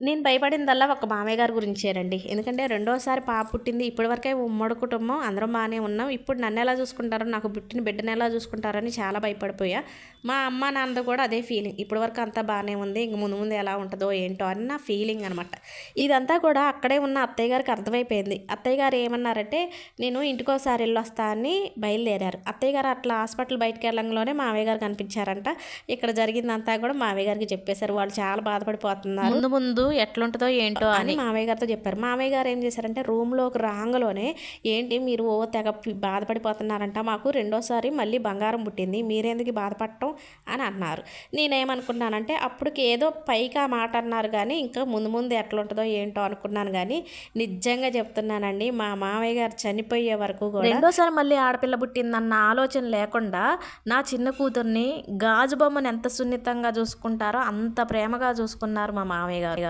నేను భయపడిందల్లా ఒక మామయ్య గారి గురించేనండి ఎందుకంటే రెండోసారి పాప పుట్టింది. ఇప్పటివరకే ఉమ్మడి కుటుంబం. అందరం బాగానే ఉన్నాం. ఇప్పుడు నన్ను ఎలా చూసుకుంటారో నాకు పుట్టిన బిడ్డను ఎలా చూసుకుంటారని చాలా భయపడిపోయా. మా అమ్మ నాన్నది కూడా అదే ఫీలింగ్. ఇప్పటివరకు అంతా బాగానే ఉంది. ఇంక ముందు ముందు ఎలా ఉంటుందో ఏంటో అని నా ఫీలింగ్ అనమాట. ఇదంతా కూడా అక్కడే ఉన్న అత్తయ్య గారికి అర్థమైపోయింది. అత్తయ్య గారు ఏమన్నారంటే నేను ఇంటికోసారి వెళ్ళొస్తా అని బయలుదేరారు. అత్తయ్య గారు అట్లా హాస్పిటల్ బయటకు వెళ్ళంలోనే మామయ్య గారు కనిపించారంట. ఇక్కడ జరిగిందంతా కూడా మామయ్య గారికి చెప్పేశారు. వాళ్ళు చాలా బాధపడిపోతున్నారు. ముందు ముందు ఎట్లుంటుందో ఏంటో అని మామయ్య గారితో చెప్పారు. మామయ్య గారు ఏం చేశారంటే రూమ్లోకి రాంగలోనే ఏంటి మీరు ఓ తెగ బాధపడిపోతున్నారంట మాకు రెండోసారి మళ్ళీ బంగారం పుట్టింది మీరెందుకు బాధపడటం? అని అన్నారు. నేనేమనుకున్నానంటే అప్పటికి ఏదో పైకి ఆ మాట అన్నారు కానీ ఇంకా ముందు ముందు ఎట్లుంటుందో ఏంటో అనుకున్నాను కానీ నిజంగా చెప్తున్నానండి మా మామయ్య గారు చనిపోయే వరకు కూడా రెండోసారి మళ్ళీ ఆడపిల్ల పుట్టిందన్న ఆలోచన లేకుండా నా చిన్న కూతుర్ని గాజు బొమ్మను ఎంత సున్నితంగా చూసుకుంటారో అంత ప్రేమగా చూసుకున్నారు మా మామయ్య గారు.